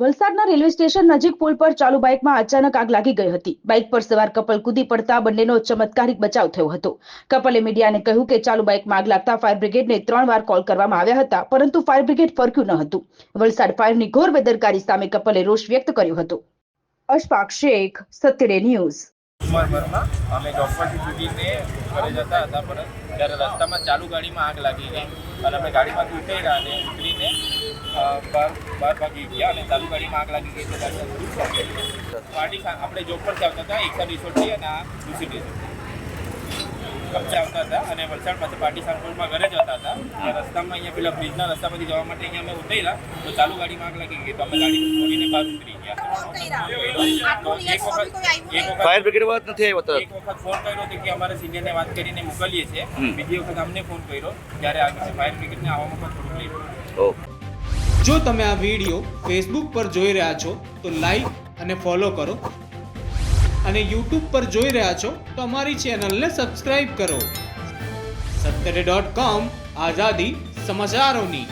વલસાડના railway station નજીક પુલ પર ચાલુ બાઇકમાં અચાનક આગ લાગી ગઈ હતી. બાઇક પર સવાર કપલ કૂદી પડતા બંનેનો ચમત્કારિક બચાવ થયો હતો. કપલે મીડિયાને કહ્યું કે ચાલુ બાઇકમાં આગ લાગતા ફાયર બ્રિગેડને ત્રણ વાર કોલ કરવામાં આવ્યા હતા, પરંતુ ફાયર બ્રિગેડ ફરક્યું ન હતું. વલસાડ ફાયરની ઘોર બેદરકારી સામે કપલે રોષ વ્યક્ત કર્યો હતો. અશફાક શેખ, સત્યડે ન્યૂઝ. ઉમરભરમાં અમે પરથી છૂટીને ઘરે જતા હતા, પણ ત્યારે રસ્તામાં ચાલુ ગાડીમાં આગ લાગી ગઈ અને અમે ગાડીમાંથી ઉતર્યા અને ઉતરીને બહાર બહાર ભાગી ગયા અને ચાલુ ગાડીમાં આગ લાગી ગઈ એટલે પાર્ટી આપણે જોબ પરથી આવતા હતા, એકસો રિસોર્ટથી અને આ દૂસરી રિસોર્ટ કબજે આવતા હતા અને વલસાડ પાસે પાર્ટી સાંસોડમાં ઘરે જતા હતા. રસ્તામાં અહીંયા પેલા બ્રિજના રસ્તામાંથી જવા માટે અહીંયા અમે ઉતર્યા, તો ચાલુ ગાડીમાં આગ લાગી ગઈ, તો અમે ગાડી છોડીને બહાર ઉતરી. ફાયર બ્રિગેડ વાત નથી આવ્યો તરત એક વખત ફોન કર્યો હતો કે અમારા સિનિયરને વાત કરીને મોકલીએ છીએ. બીજી વખત અમને ફોન કર્યો ત્યારે આ ફાયર બ્રિગેડને આવવામાં પણ થોડું લેટ જો તમે આ વીડિયો ફેસબુક પર જોઈ રહ્યા છો તો લાઈક અને ફોલો કરો. અને યુટ્યુબ પર જોઈ રહ્યા છો તો અમારી ચેનલને સબસ્ક્રાઇબ કરો. સત્તરે ડોટ કોમ આઝાદી સમાચારોની.